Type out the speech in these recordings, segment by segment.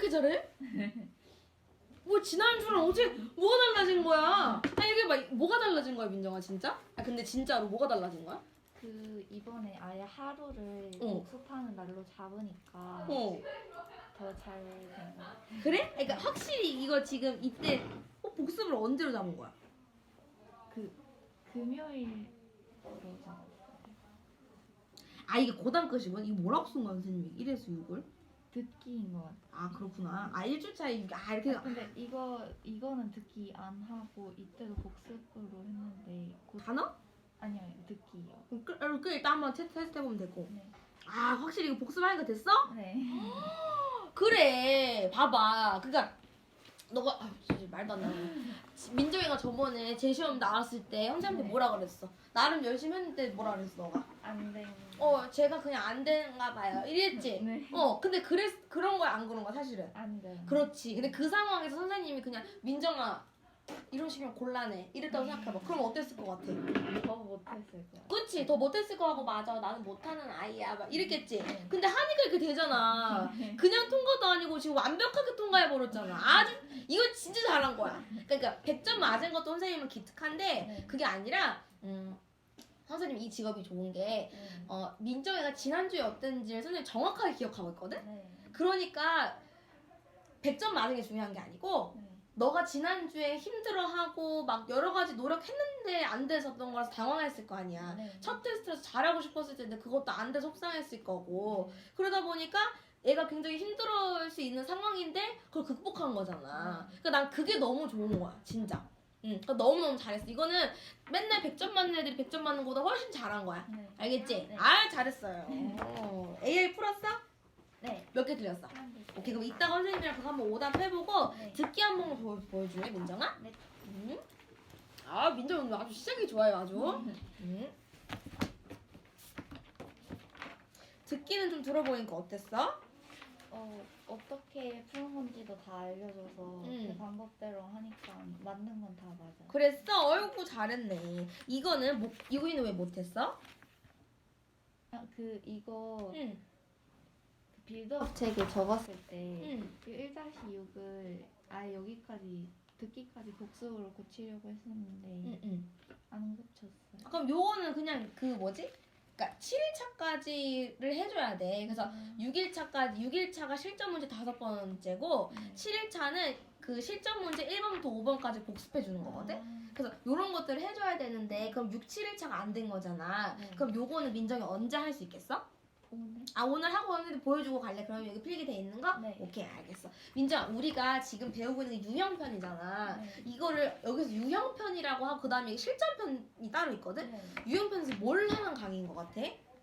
이렇게 잘해? 뭐 지난 주랑 어제 뭐가 달라진 거야? 아니 이게 막 뭐가 달라진 거야 민정아 진짜? 아 근데 진짜로 뭐가 달라진 거야? 그 이번에 아예 하루를 어. 복습하는 날로 잡으니까 어 더 잘된것 같아요. 그래? 그러니까 확실히 이거 지금 이때 어, 복습을 언제로 잡은 거야? 그 금요일로 잡았어요. 아 이게 고단 끝이군? 이거 뭐라고 쓴 거야 선생님이 1에서 6을? 듣기인 것 같아요. 아 그렇구나 아 일주일 차이 아 이렇게 근데 이거 이거는 듣기 안 하고 이때도 복습으로 했는데 곧 단어? 아니요 듣기요. 그럼 그, 그 일단 한번 테스트 해보면 되고 네. 아 확실히 이거 복습하니까 됐어? 네. 그래 봐봐 그니까 너가 아 진짜 말도 안 나네 민정이가 저번에 재시험 나왔을 때 선생님한테 네. 뭐라 그랬어 나름 열심히 했는데 뭐라 그랬어 너가 안 된. 어 제가 그냥 안 되는가 봐요 이랬지 네. 어 근데 그랬 그런 거야 안 그런 거야 사실은 안 돼. 그렇지 근데 그 상황에서 선생님이 그냥 민정아 이런 식이면 곤란해 이랬다고 생각해봐 그럼 어땠을 것 같아 더 못했을 거야. 그치 더 못했을 거 하고 맞아 나는 못하는 아이야 막 이랬겠지 네. 근데 하니까 이렇게 되잖아 네. 그냥 통과도 아니고 지금 완벽하게 통과해버렸잖아 아주 이거 진짜 잘한 거야 그러니까 100점 맞은 것도 선생님은 기특한데 네. 그게 아니라 음, 선생님 이 직업이 좋은 게 네. 어, 민정이가 지난주에 어땠는지를 선생님 정확하게 기억하고 있거든 네. 그러니까 100점 맞은 게 중요한 게 아니고 네. 너가 지난주에 힘들어하고 막 여러 가지 노력했는데 안 됐었던 거라서 당황했을 거 아니야 네. 첫 테스트에서 잘하고 싶었을 텐데 그것도 안 돼 속상했을 거고 그러다 보니까 얘가 굉장히 힘들어할 수 있는 상황인데 그걸 극복한 거잖아. 그러니까 난 그게 너무 좋은 거야, 진짜. 응, 그러니까 너무너무 잘했어. 이거는 맨날 100점 맞는 애들이 100점 맞는 거보다 훨씬 잘한 거야. 네. 알겠지? 네. 아, 잘했어요. 어, AI 풀었어? 네. 몇개 틀렸어? 사람들. 오케이, 그럼 이따가 선생님이랑 그거 한번 오답 해보고 네. 듣기 한 번 보여, 보여줄래, 민정아? 네. 응? 아, 민정 오늘 아주 시작이 좋아요, 아주. 응? 듣기는 좀 들어보니까 어땠어? 어 어떻게 푸는 건지도 다 알려줘서 음. 그 방법대로 하니까 맞는 건 다 맞아. 그랬어? 어이구 잘했네. 이거는 못, 이거는 왜 못했어? 아 그 이거 응. 그 빌드업 책에 적었을 때 응. 그 1-6을 아예 여기까지 듣기까지 복습으로 고치려고 했었는데 응, 응. 안 고쳤어요. 그럼 요거는 그냥 그 뭐지? 그러니까 7일차까지를 해줘야 돼. 그래서 음. 6일차까지 6일차가 실전 문제 다섯 번째고 네. 7일차는 그 실전 문제 1번부터 5번까지 복습해 주는 거거든. 아, 그래서 요런 것들을 해줘야 되는데 그럼 6, 7일차가 안 된 거잖아. 네. 그럼 요거는 민정이 언제 할 수 있겠어? 오늘? 아 오늘 하고 왔는데 보여주고 갈래? 그러면 여기 필기돼 있는 거? 네. 오케이 알겠어. 민정아 우리가 지금 배우고 있는 게 유형편이잖아. 네. 이거를 여기서 유형편이라고 하고 그다음에 실전편이 따로 있거든. 네. 유형편에서 뭘 하는 강의인 것 같아?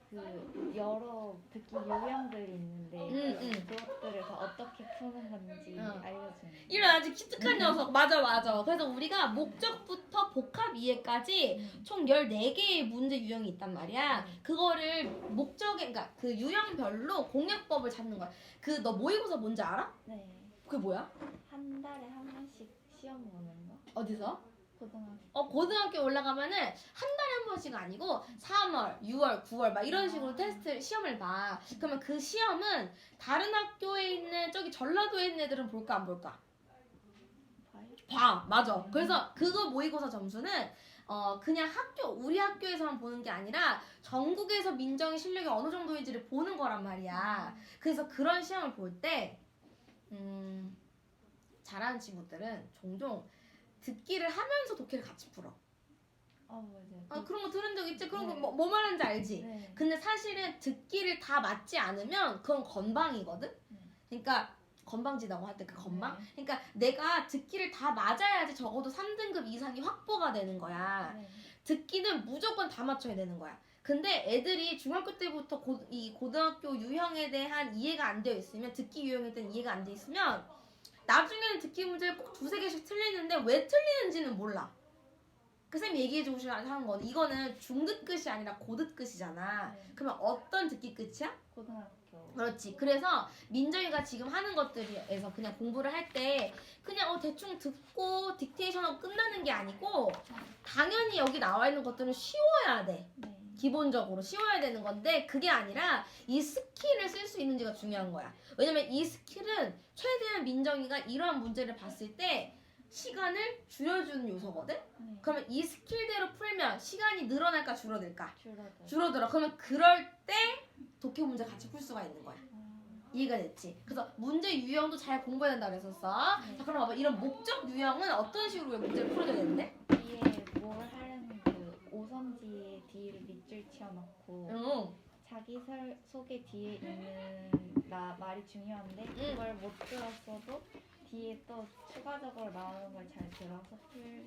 그 여러 듣기 요령들이 있는데 응, 응. 그것들을 다 어떻게 푸는 건지 응. 알려주는. 이런 아주 기특한 녀석. 맞아 맞아. 그래서 우리가 목적부터 복합 이해까지 음. 총 14개의 문제 유형이 있단 말이야. 음. 그거를 목적에 그러니까 그 유형별로 공략법을 찾는 거야. 그 너 모의고사 뭔지 알아? 네. 그게 뭐야? 한 달에 한 번씩 시험 보는 거. 어디서? 고등학교. 어, 고등학교 올라가면은 한 달에 한 번씩 아니고 3월, 6월, 9월 막 이런 식으로 아. 테스트 시험을 봐. 그러면 그 시험은 다른 학교에 있는 저기 전라도에 있는 애들은 볼까 안 볼까? 봐요? 봐, 맞아. 그래서 그거 모의고사 점수는 어 그냥 학교 우리 학교에서만 보는 게 아니라 전국에서 민정의 실력이 어느 정도인지를 보는 거란 말이야. 그래서 그런 시험을 볼 때 음, 잘하는 친구들은 종종 듣기를 하면서 독해를 같이 풀어. 아 맞아요. 아 그런 거 들은 적 있지? 그런 네. 거뭐 말하는지 알지? 네. 근데 사실은 듣기를 다 맞지 않으면 그건 건방이거든. 네. 그러니까 건방지다고 할 때 그 건방. 네. 그러니까 내가 듣기를 다 맞아야지 적어도 3등급 이상이 확보가 되는 거야. 네. 듣기는 무조건 다 맞춰야 되는 거야. 근데 애들이 중학교 때부터 고, 이 고등학교 유형에 대한 이해가 안 되어 있으면 듣기 유형에 대한 이해가 안돼 있으면 나중에는 듣기 문제를 꼭 두세 개씩 틀리는데 왜 틀리는지는 몰라. 그 쌤이 얘기해 주고 싶어 하는 건 이거는 중급 끝이 아니라 고급 끝이잖아. 네. 그러면 어떤 듣기 끝이야? 고등학교. 그렇지. 그래서 민정이가 지금 하는 것들에서 그냥 공부를 할 때 그냥 어 대충 듣고 딕테이션하고 끝나는 게 아니고 당연히 여기 나와 있는 것들은 쉬워야 돼. 네. 기본적으로 쉬워야 되는 건데 그게 아니라 이 스킬을 쓸 수 있는지가 중요한 거야. 왜냐면 이 스킬은 최대한 민정이가 이러한 문제를 봤을 때 시간을 줄여주는 요소거든. 네. 그러면 이 스킬대로 풀면 시간이 늘어날까 줄어들까? 줄어들. 줄어들어. 그러면 그럴 때 독해 문제 같이 풀 수가 있는 거야. 음, 이해가 됐지? 그래서 문제 유형도 잘 공부해야 된다 그랬었어. 네. 자, 그럼 봐봐. 이런 목적 유형은 어떤 식으로 문제를 풀어줘야 되는데? 뒤에 뭘 그 오선지에 뒤를 밑줄 치어놓고 응. 자기 설 소개 뒤에 있는 나 말이 중요한데 응. 그걸 못 들었어도 뒤에 또 추가적으로 나오는 걸 잘 들어서 풀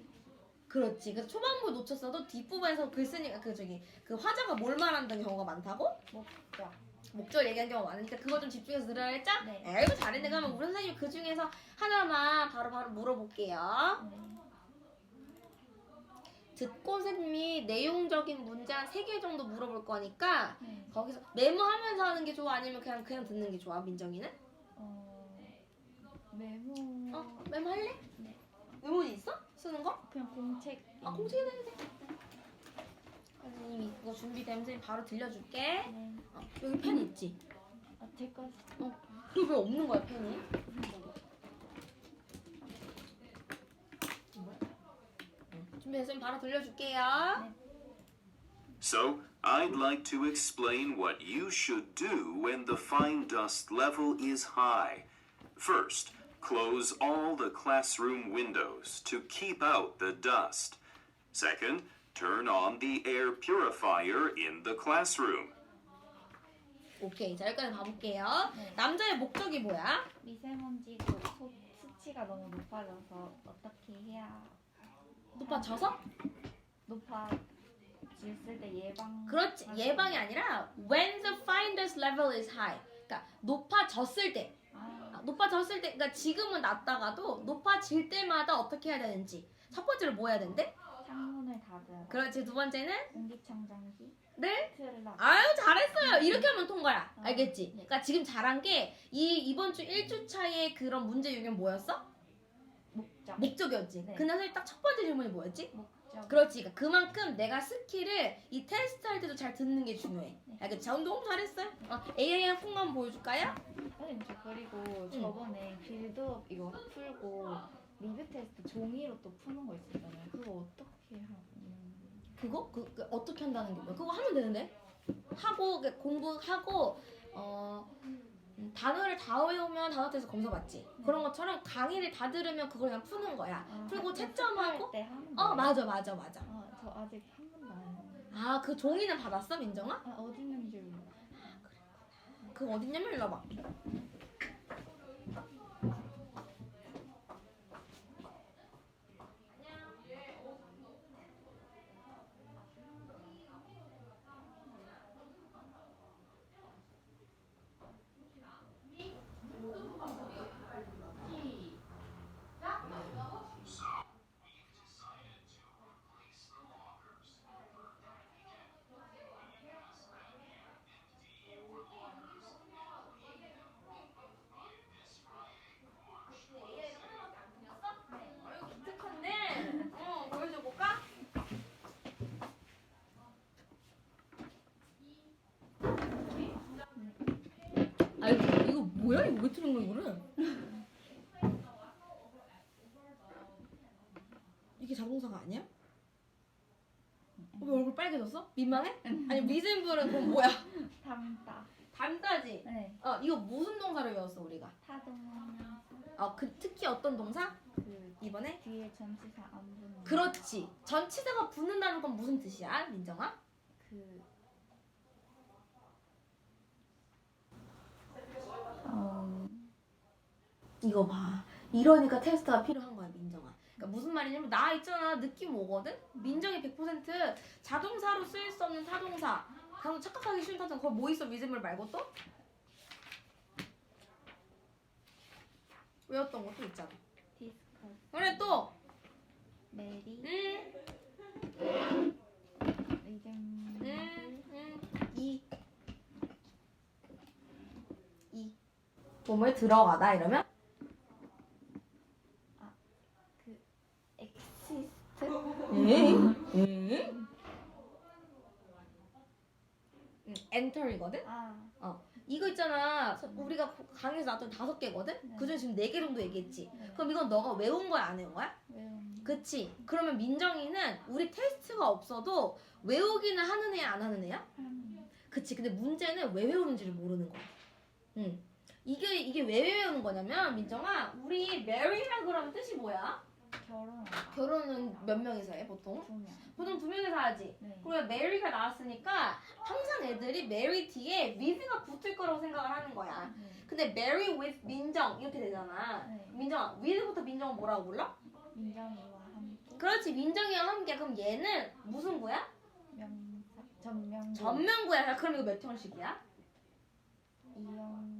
그렇지. 그래서 초반부 놓쳤어도 뒷부분에서 글 쓰니까 그 저기 그 화자가 뭘 말한다는 경우가 많다고? 목적. 목적을 얘기하는 경우가 많으니까 그거 좀 집중해서 들어야 했죠? 네. 에이구 잘했네. 그러면 우리 선생님 그 중에서 하나만 바로바로 물어볼게요. 네. 듣고 생미 내용적인 문제 한세개 정도 물어볼 거니까 네. 거기서 메모하면서 하는 게 좋아 아니면 그냥 그냥 듣는 게 좋아 민정이는? 어 메모. 어 메모할래? 네. 메모지 있어? 쓰는 거? 그냥 공책. 아 공책에 내도 돼. 선생님이 그거 준비되면 선생님 바로 들려줄게. 네. 어, 여기 펜 있지? 아 제거 그왜 없는 거야 펜이? 준비됐으면 바로 들려줄게요. So, I'd like to explain what you should do when the fine dust level is high. First, close all the classroom windows to keep out the dust. Second, turn on the air purifier in the classroom. 오케이 자 여기까지 봐볼게요. 네. 남자의 목적이 뭐야? 미세먼지도 소, 수치가 너무 높아져서 어떻게 해야 높아져서? 높아졌을 때 예방. 그렇지 예방이 아니라 when the fine dust level is high. 그러니까 높아졌을 때, 아, 아, 높아졌을 때, 그러니까 지금은 낮다가도 높아질 때마다 어떻게 해야 되는지. 첫 번째로 뭐 해야 된대? 창문을 닫으라. 그렇지 두 번째는 공기청정기 네? 틀라. 아유 잘했어요. 이렇게 하면 통과야. 아, 알겠지? 네. 그러니까 지금 잘한 게 이 이번 주 1주 차의 그런 문제 유형 뭐였어? 목적. 목적이었지. 네. 근데 선생님 딱첫 번째 질문이 뭐였지? 목적. 그렇지. 그러니까 그만큼 내가 스킬을 이 테스트 할 때도 잘 듣는 게 중요해. 네. 알겠지? 자, 너무 잘했어요. 어, AI 풍 한번 보여줄까요? 선생님 저 그리고 저번에 빌드업 이거 풀고 리뷰 테스트 종이로 또 푸는 거 있었잖아요. 그거 어떻게 하고? 그거? 그, 그 어떻게 한다는 게 뭐야? 그거 하면 되는데? 하고 그 공부하고 어 음, 단어를 다 외우면 단어 테스트 검사 받지. 네. 그런 것처럼 강의를 다 들으면 그걸 그냥 푸는 거야. 아, 학교 채점하고 어? 맞아 맞아 맞아. 아, 저 아직 한 번도 안 했는데. 아그 종이는 받았어 민정아? 아, 어디 있는지 몰라. 그거 어딨냐면 일로 와봐. 기특한데? 어 보여줘 볼까? 아 이거, 이 거 뭐야? 이거 왜 틀은 거야 이거를? 이게 자동사가 아니야? 왜 얼굴 빨개졌어? 민망해? 아니 미진불은 그럼 뭐야? 담다. 담다지? 네. 어 이거 무슨 동사를 외웠어 우리가? 타동하면서 어그 특히 어떤 동사? 그 이번에? 뒤에 전치사 안 붙는. 그렇지 전치사가 붙는다는 건 무슨 뜻이야 민정아? 그. 어. 이거 봐. 이러니까 테스트가 필요한 거야, 민정아. 그러니까 무슨 말이냐면 나 있잖아 느낌 오거든. 민정이 100% 자동사로 쓰일 수 없는 타동사. 그냥 착각하기 쉬운 타동사. 그거 뭐 있어 미즈물 말고 또? 외웠던 것도 있잖아. 디스커스. 그래 또. 메리. 음, 리듬. 음, 음. 이. 이. 몸을 들어가다 이러면 응? enter이거든. 아, 이거 있잖아. 서- 우리가 강의에서 나왔던 다섯 개거든. 네. 그중에 지금 네 개 정도 얘기했지. 네. 그럼 이건 너가 외운 거야 안 외운 거야? 외운. 그치. 그러면 민정이는 우리 테스트가 없어도 외우기는 하는 애야 안 하는 애야? 한 그치. 근데 문제는 왜 외우는지를 모르는 거야. 응. 이게 이게 왜 외우는 거냐면 민정아, 우리 marry라 그러면 뜻이 뭐야? 결혼하다. 결혼은 몇 명이서 해 보통? 두 명. 보통 두 명이서 하지. 네. 그러면 mary가 나왔으니까 항상 애들이 marry 뒤에 with가 붙을 거라고 생각을 하는 거야. 네. 근데 marry with 민정 이렇게 되잖아. 네. 민정아, with부터 민정은 뭐라고 불러? 민정이와 함께 그렇지, 민정이와 함께. 그럼 얘는 무슨 구야? 명사 전명 전면구야. 자, 그럼 이거 몇 형식이야? 이형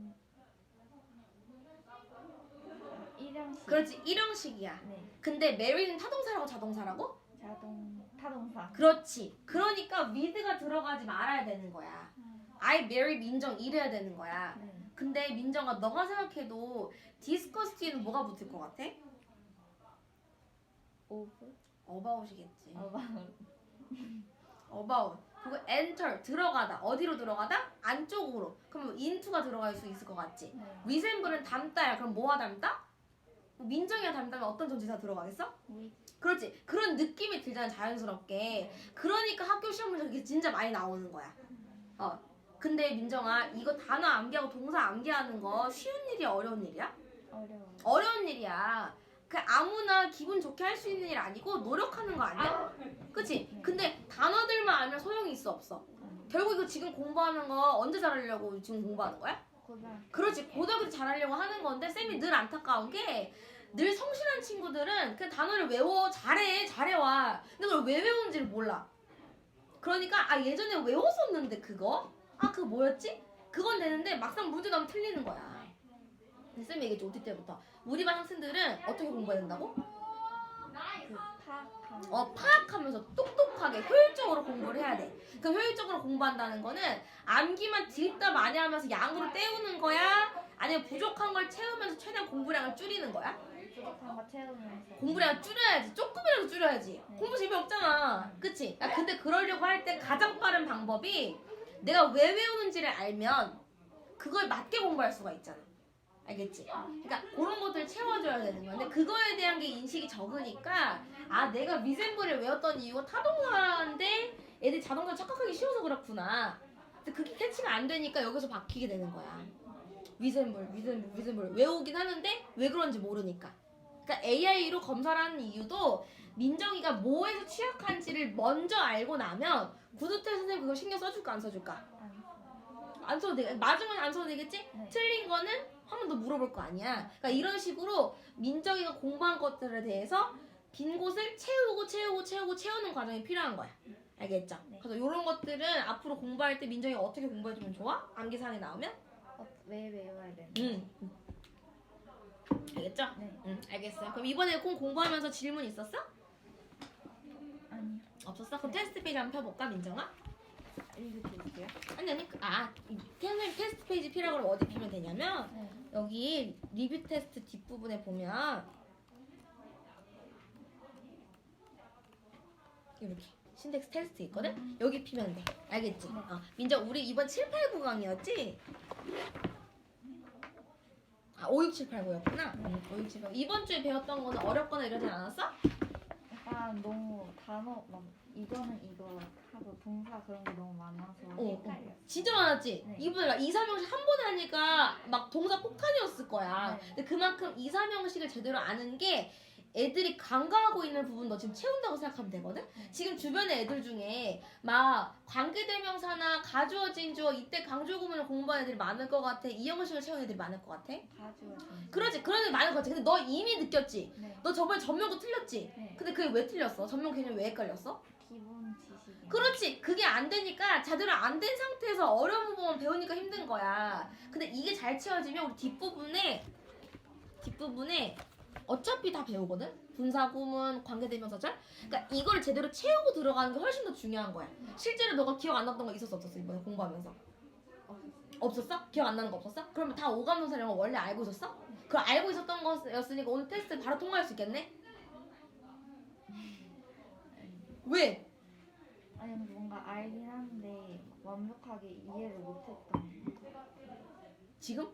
일형식. 그렇지, 일형식이야. 네. 근데 marry는 타동사라고 자동사라고? 자동 타동사. 그렇지. 그러니까 with가 들어가지 말아야 되는 거야. I marry 민정 이래야 되는 거야. 네. 근데 민정아 너가 생각해도 discuss 뒤에는 뭐가 붙을 것 같아? 오브 about이겠지. 어바 about. 그리고 enter 들어가다. 어디로 들어가다? 안쪽으로. 그럼 into가 들어갈 수 있을 것 같지. 네. resemble은 닮다야. 그럼 뭐와 닮다? 뭐 민정이와 닮다면 어떤 전치사 들어가겠어? 위 그렇지. 그런 느낌이 들잖아 자연스럽게. 그러니까 학교 시험 문제 이게 진짜 많이 나오는 거야. 어. 근데 민정아 이거 단어 암기하고 동사 암기하는 거 쉬운 일이야 어려운 일이야? 어려워. 어려운 일이야. 그 아무나 기분 좋게 할 수 있는 일 아니고 노력하는 거 아니야? 그치? 근데 단어들만 알면 소용이 있어 없어? 결국 이거 지금 공부하는 거 언제 잘하려고 지금 공부하는 거야? 고등학교 그렇지 고등학교 때 잘하려고 하는 건데 쌤이 늘 안타까운 게 늘 성실한 친구들은 그 단어를 외워 잘해 잘해와. 근데 그걸 왜 외우는지를 몰라. 그러니까 아 예전에 외웠었는데 그거? 아 그거 뭐였지? 그건 되는데 막상 문제 나오면 틀리는 거야. 쌤이 얘기했지 OT 때부터. 우리 반 학생들은 어떻게 공부해야 된다고? 그 파악하는 어 파악하면서 똑똑하게 효율적으로 공부를 해야 돼. 그럼 효율적으로 공부한다는 거는 암기만 드립다 많이 하면서 양으로 때우는 거야? 아니면 부족한 걸 채우면서 최대한 공부량을 줄이는 거야 부족한 거 채우면서. 공부량을 줄여야지. 조금이라도 줄여야지. 네. 공부 재미없잖아. 그치? 야, 근데 그러려고 할 때 가장 빠른 방법이 내가 왜 외우는지를 알면 그걸 맞게 공부할 수가 있잖아. 알겠지? 그러니까 그런 것들 채워줘야 되는 거야 근데 그거에 대한 게 인식이 적으니까 아 내가 미셈블을 외웠던 이유가 타동사인데 애들이 자동차 착각하기 쉬워서 그렇구나. 근데 그게 캐치가 안 되니까 여기서 박히게 되는 거야. 위셈블, 위셈블, 위셈블 외우긴 하는데 왜 그런지 모르니까 그러니까 AI로 검사를 하는 이유도 민정이가 뭐에서 취약한지를 먼저 알고 나면 구두태 선생님 그거 신경 써줄까 안 써줄까? 안 써. 써도 되겠 맞으면 안 써도 되겠지? 네. 틀린 거는 한 번 더 물어볼 거 아니야. 그러니까 이런 식으로 민정이가 공부한 것들에 대해서 빈 곳을 채우고 채우고 채우고 채우는 과정이 필요한 거야. 알겠죠? 네. 그래서 이런 것들은 앞으로 공부할 때 민정이가 어떻게 공부해주면 좋아? 암기사항이 나오면? 어, 왜 외워야 되나? 응. 알겠죠? 네. 응, 알겠어요. 그럼 이번에 공 공부하면서 질문 있었어? 아니요. 없었어? 그럼 네. 테스트 페이지 한번 펴볼까, 민정아? 있어요? 아니 아니 그- 아 이- 선생님 테스트 페이지 필요하고 그러면 어디 피면 되냐면 네. 여기 리뷰 테스트 뒷부분에 보면 이렇게 신덱스 테스트 있거든? 여기 피면 돼 알겠지? 네. 어, 민정 우리 이번 7, 8, 9강이었지? 아 5, 6, 7, 8, 9였구나 응, 5, 6, 7, 8 이번 주에 배웠던 거는 어렵거나 이러지 않았어? 약간 너무 단어 막 이거는 이거 하고 동사 그런 게 너무 많아서 어, 헷갈려. 진짜 많았지? 네. 이번에 2, 3형식 한 번에 하니까 막 동사 폭탄이었을 거야. 네. 근데 그만큼 2, 3형식을 제대로 아는 게 애들이 간과하고 있는 부분 너 지금 채운다고 생각하면 되거든? 네. 지금 주변에 애들 중에 막 관계대명사나 가주어 진 주어 이때 강조구문을 공부한 애들이 많을 것 같아? 이 형식을 채운 애들이 많을 것 같아? 가지고 그러지 그런 애들 많을 것 같아. 근데 너 이미 느꼈지? 네. 너 저번에 전명도 틀렸지? 네. 근데 그게 왜 틀렸어? 전명 개념 왜 헷갈렸어? 기본 지식이. 그렇지 그게 안 되니까 제대로 안 된 상태에서 어려운 부분만 배우니까 힘든 거야 근데 이게 잘 채워지면 우리 뒷부분에 뒷부분에 어차피 다 배우거든 분사 구문 관계대명사절 그러니까 이거를 제대로 채우고 들어가는 게 훨씬 더 중요한 거야 실제로 너가 기억 안 났던 거 있었어 없었어 이번에 공부하면서 없었어? 기억 안 나는 거 없었어? 그러면 다 오감동사 이런 거 원래 알고 있었어? 그거 알고 있었던 거였으니까 오늘 테스트 바로 통과할 수 있겠네? 왜? 아니 근데 뭔가 알긴 한데 완벽하게 이해를 못했던 지금?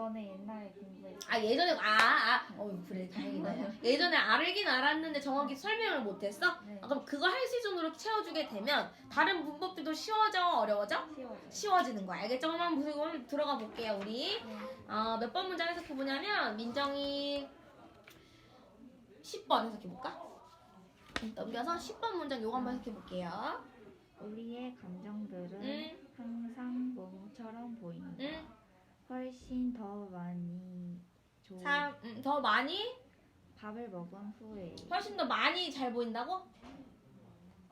전에 옛날에 공부했을 아 예전에 아아 어 그래 다행이다. 예전에 알긴 알았는데 정확히 설명을 못했어? 네 아, 그럼 그거 할 수준으로 채워주게 되면 다른 문법들도 쉬워져 어려워져? 쉬워요 쉬워지는 거야. 알겠죠? 한번 무슨 들어가 볼게요 우리. 네. 어, 몇 번 문장 해석해 보냐면 민정이 10번 해석해 볼까? 넘겨서 10번 문장 요거 한번 해석해 볼게요. 우리의 감정들은 응, 항상 모모처럼 보인다 응. 훨씬 더 많이 좋 참, 음, 더 많이, 밥을 먹은 후에 훨씬 더 많이 잘 보인다고?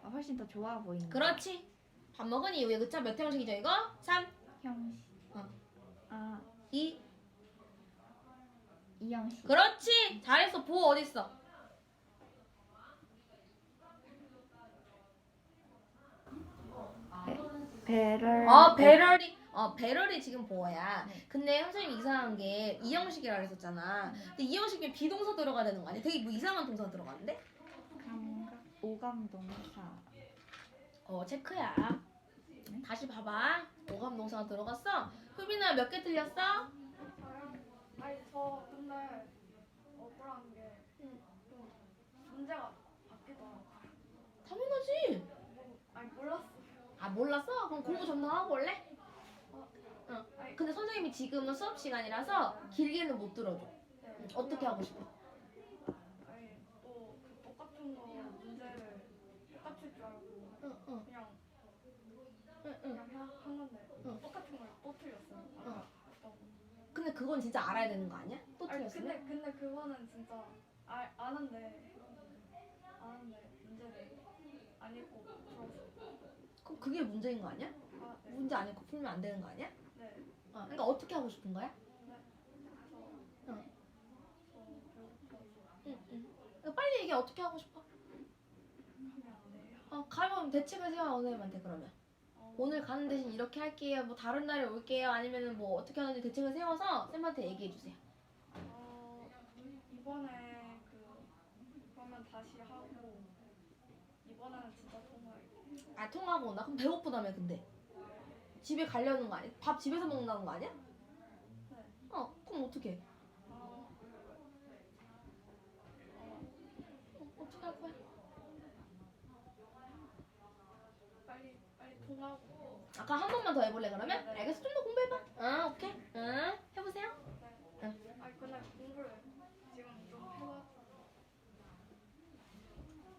아, 훨씬 더 좋아 보인다 그렇지. 밥 먹은 이후에 그쵸? 몇 형식이죠 이거? 3, 형식 어. 아 2. 이형식 그렇지. 잘했어. 보호 어딨어? 배럴 어, 배럴이. 어, 배럴이 지금 보호야. 네. 근데 선생님 이상한 게 이형식이라 그랬었잖아. 네. 근데 이형식이면 비동사 들어가야 되는 거 아니야? 되게 뭐 이상한 동사 들어가는데? 감각 오감 동사 어, 체크야. 다시 봐봐. 오감 동사가 들어갔어. 효빈아 몇 개 틀렸어? 아니 저 근데 억울한 게 좀 문제가 바뀌더라고요. 당연하지. 아니 몰랐어요. 아 몰랐어? 그럼 공부 좀 더 하고 올래? 어. 근데 선생님이 지금은 수업 시간이라서 길게는 못 들어줘. 네. 어떻게 하고 싶어? 아니 또그 똑같은 거 문제를 똑같을 줄 알고 응, 응, 그냥 응, 응. 그냥 하- 하는데 응. 똑같은 걸 또 틀렸어요. 아까 했던 거. 근데 그건 진짜 알아야 되는 거 아니야? 또 아니 틀렸으면? 근데 근데 그거는 진짜 아, 아는데 아는데 문제를 안 읽고 들었어요. 그럼 그게 문제인 거 아니야? 아 네. 문제 안 읽고 풀면 안 되는 거 아니야? 네. 어, 그러니까 어떻게 하고 싶은 거야? 저 응. 저 배고파서 응, 응. 그러니까 빨리 얘기해. 어떻게 하고 싶어? 어, 가면 대책을 세워 선생님한테 그러면. 어, 오늘 가는 대신 이렇게 할게요. 뭐 다른 날에 올게요. 아니면은 뭐 어떻게 하는지 대책을 세워서 쌤한테 얘기해 주세요. 어, 이번에 그 그러면 다시 하고 이번에는 진짜 통화할게요. 아 통화하고 온다. 그럼 배고프다며 근데. 집에 가려는 거 아니야? 밥 집에서 먹는다는 거 아니야? 네. 어, 그럼 어떻게? 어, 어, 어떻게 할 거야? 빨리 빨리 통화하고. 아까 한 번만 더 해볼래 그러면? 네, 네. 알겠어 좀 더 공부해봐. 아 오케이. 응 해보세요. 네. 아니 근데 공부를 지금 좀 해봐.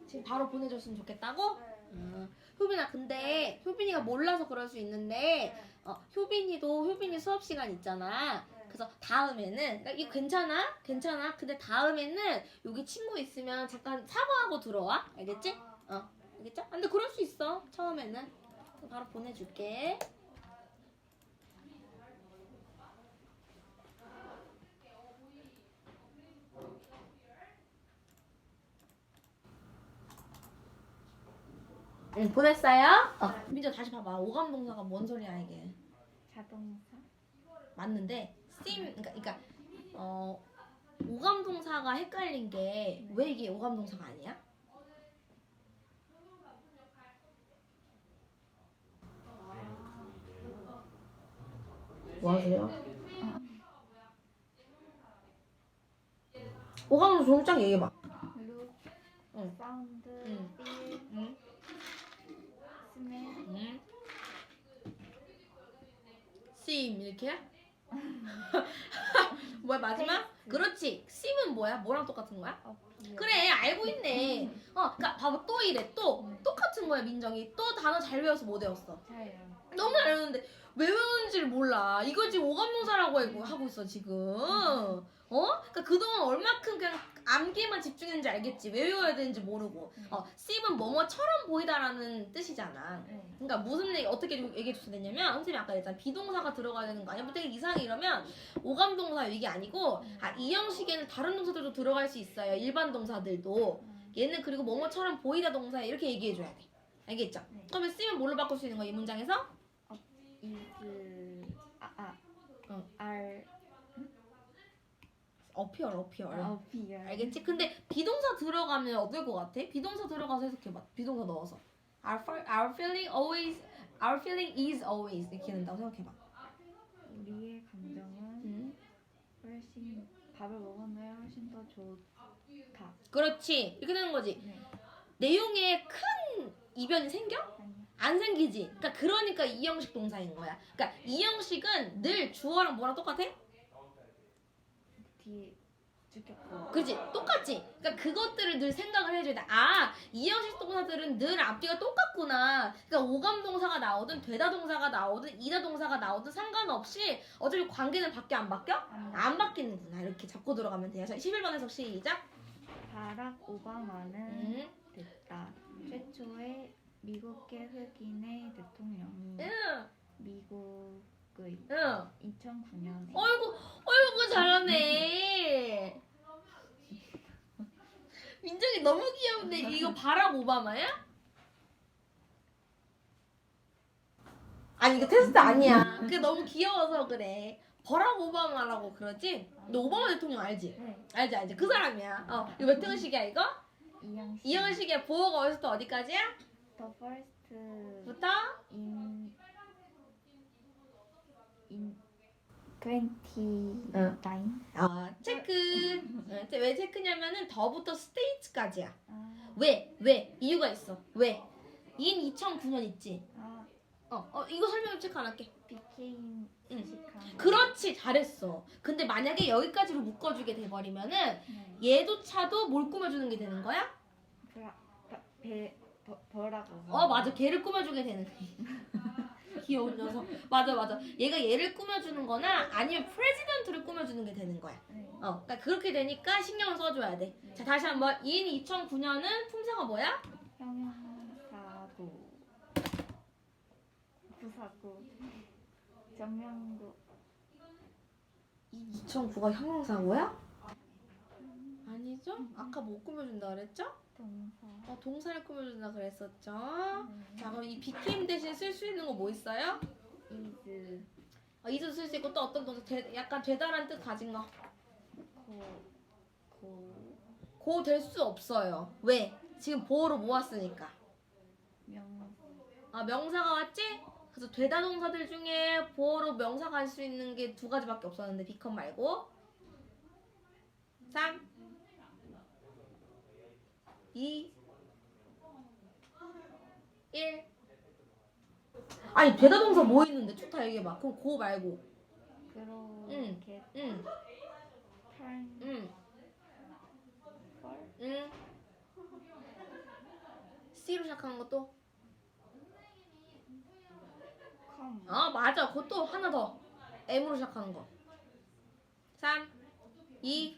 지금 바로 보내줬으면 좋겠다고? 네. 응. 효빈아 근데 효빈이가 몰라서 그럴 수 있는데 네. 어, 효빈이도 효빈이 수업 시간 있잖아. 네. 그래서 다음에는 그러니까 이거 괜찮아? 괜찮아? 근데 다음에는 여기 친구 있으면 잠깐 사과하고 들어와. 알겠지? 아, 알겠죠? 근데 그럴 수 있어. 처음에는. 바로 보내줄게. 응, 보냈어요? 어, 민정 다시 봐봐. 오감 동사가 뭔 소리야 이게? 자동사 맞는데 쌤 그러니까 그러니까 어 오감 동사가 헷갈린 게 왜 이게 오감 동사가 아니야? 뭐 하세요? 오감 동사 종짝 얘기해 봐. 룩 응. 사운드 응. 필 응? 스멜 응? 심 이렇게? 뭐야 마지막? 테이스트. 그렇지. 심은 뭐야? 뭐랑 똑같은 거야? 어필 그래 알고 있네. 어, 그러니까 봐봐 또 이래 또 똑같은 거야 민정이 또 단어 잘 외워서 못 외웠어. 잘요 너무 잘 외웠는데 왜 외우는지를 몰라. 이걸 지금 오감동사라고 하고- 하고 있어 지금. 어? 그러니까 그동안 얼마큼 그냥 암기에만 집중했는지 알겠지. 왜 외워야 되는지 모르고. 어, 씹은 뭐뭐처럼 보이다라는 뜻이잖아. 네. 그러니까 무슨 얘기 어떻게 얘기해 줬어야 되냐면 선생님이 아까 얘기했잖아 비동사가 들어가야 되는 거 아니야? 뭐 되게 이상하게 이러면 오감동사 이게 아니고 아 이 형식에는 다른 동사들도 들어갈 수 있어요 일반 동사들도 음. 얘는 그리고 뭐뭐처럼 보이다 동사 이렇게 얘기해 줘야 돼 알겠죠? 네. 그러면 쓰면 뭘로 바꿀 수 있는 거야 이 문장에서? 이즈 아아 어. 알 어피얼 어피얼 어피얼 알겠지? 근데 비동사 들어가면 어떨 것 같아? 비동사 들어가서 해석해봐 비동사 넣어서 Our, fe- our feeling always, our feeling is always 이렇게 된다고 생각해봐. 우리의 감정은 음. 훨씬 밥을 먹었나요? 훨씬 더 좋다. 그렇지. 이렇게 되는 거지. 네. 내용에 큰 이변이 생겨? 아니요. 안 생기지. 그러니까 그러니까 이형식 동사인 거야. 그러니까 이형식은 늘 주어랑 뭐랑 똑같아? 뒤에 주격고. 그지? 똑같지? 그러니까 그것들을 늘 생각을 해줘야 돼. 아, 이형식 동사들은 늘 앞뒤가 똑같구나. 그러니까 오감 동사가 나오든 되다 동사가 나오든 이다 동사가 나오든 상관없이 어차피 관계는 바뀌어 안 바뀌어? 안안 바뀌는구나. 이렇게 잡고 들어가면 돼요. 자, 11번 해석 시작. 바락 오바마는 음. 됐다. 최초의 미국계 흑인의 대통령. 응, 미국 의 응. 2009년에 어이구, 어이구, 잘하네. 민정이 너무 귀여운데 이거 바락 오바마야? 아니 이거 테스트 아니야. 그게 너무 귀여워서 그래. 버락 오바마라고 그러지? 너 오바마 대통령 알지? 네. 알지 알지 그 사람이야. 어 이거 몇 등식이야 이거? 이영식 이형식의 보호가 어디서부터 어디까지야? The first 부터? in 29어 체크. 어, 왜 체크냐면은 더부터 스테이츠까지야. 아, 왜? 왜? 이유가 있어. 왜? 인 2009년 있지. 아 어, 어 이거 설명 체크 안 할게. became 응. 식한 그렇지, 잘했어. 근데 만약에 여기까지로 묶어주게 돼버리면은 네. 얘도 차도 뭘 꾸며주는 게 되는 거야? 버라 버- 배 버, 버라고 어, 맞아. 걔를 꾸며주게 되는. 귀여운 녀석. 맞아, 맞아. 얘가 얘를 꾸며주는 거나 아니면 프레지던트를 꾸며주는 게 되는 거야. 네. 어, 그러니까 그렇게 되니까 신경을 써줘야 돼. 자, 다시 한번. 인 2009년은 품사가 뭐야? 부사구 정명구 이 2009가 형용사고야? 아니죠? 아까 뭐 꾸며준다 그랬죠? 동사 어, 동사를 꾸며준다 그랬었죠? 네. 자 그럼 이 became 대신 쓸 수 있는 거 뭐 있어요? is 어, 이도 쓸수 있고 또 어떤 동사 되, 약간 되다란 뜻 가진 거. 고 고 고 될 수 없어요. 왜? 지금 보호로 모았으니까. 명 아 명사가 왔지? 그래서 되다 동사들 중에 보호로 명사가 할수 있는 게 두 가지밖에 없었는데 become 말고 3 2 1 아니 되다 동사 뭐 있는데? 좋다 얘기해봐. 그럼 고 말고. 그렇게. 응. 털 응, 걸 응. C로 시작하는 것도? 컴. 아 맞아. 그것도 하나 더. M으로 시작하는 거. 3 2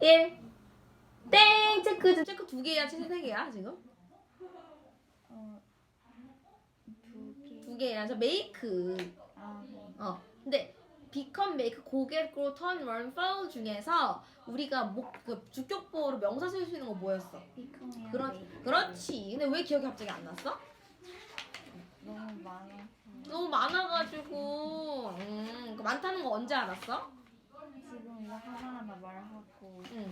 1 땡! 체크 체크 두 개야 체크 세 개야 지금? 어, 두 개 두 개야 저 메이크 아, 네. 어 근데 고개, grow, turn, run, fall 중에서 우리가 목, 그 주격보호로 명사 쓸 수 있는 거 뭐였어? becom이랑 그렇, make. 그렇지 근데 왜 기억이 갑자기 안 났어? 너무 많아서 너무 많아가지고 음, 그 많다는 거 언제 알았어? 지금 이거 하나하나 말하고 응,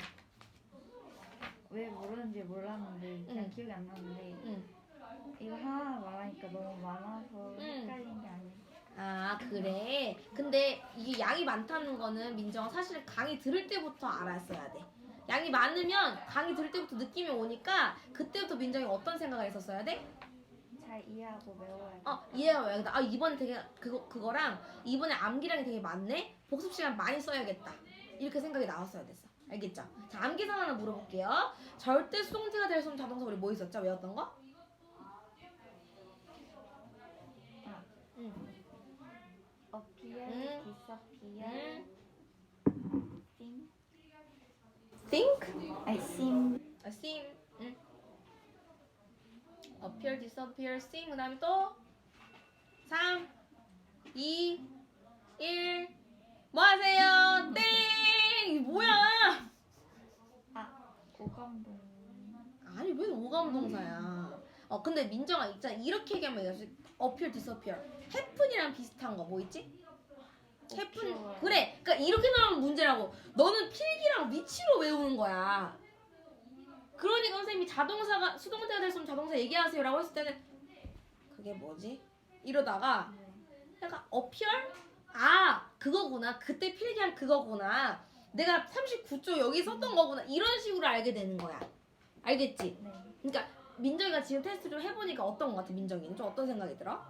왜 모르는지 몰랐는데 그냥 응. 기억이 안 나는데 응. 이거 하나하나 말하니까 너무 많아서 응. 헷갈린 게 아니야 아 그래 근데 이게 양이 많다는 거는 민정아 사실 강의 들을 때부터 알았어야 돼 양이 많으면 강의 들을 때부터 느낌이 오니까 그때부터 민정이 어떤 생각을 했었어야 돼? 잘 이해하고 외워야 돼 어 이해해야겠다 아 이번에 되게 그거, 그거랑 이번에 암기량이 되게 많네 복습 시간 많이 써야겠다 이렇게 생각이 나왔어야 됐어 알겠죠? 자 암기상 하나 물어볼게요 절대 수동태가 될 수 없는 자동사 우리 뭐 있었죠? 외웠던 거? 아. 응. appear, 응. disappear, 응. think think? I seem 아, seem. 응. appear, disappear, seem. 그 다음에 또 3, 2, 1. 뭐 하세요? 땡! 이게 뭐야? 아 오감동 아니 왜 오감동사야? 어 근데 민정아 있잖아 이렇게 얘기하면 이거지 appear, disappear. happen이랑 비슷한 거 뭐 있지? 오케이. 그래. 그러니까 이렇게 나오면 문제라고. 너는 필기랑 위치로 외우는 거야. 그러니까 선생님이 자동사가 수동태가 됐으면 자동사 얘기하세요라고 했을 때는 그게 뭐지? 이러다가 네. 약간 어피얼? 아 그거구나 그때 필기한 그거구나 내가 39조 여기 썼던 거구나 이런 식으로 알게 되는 거야 알겠지? 네. 그러니까 민정이가 지금 테스트 좀 해보니까 어떤 거 같아 민정이는 좀 어떤 생각이 들어?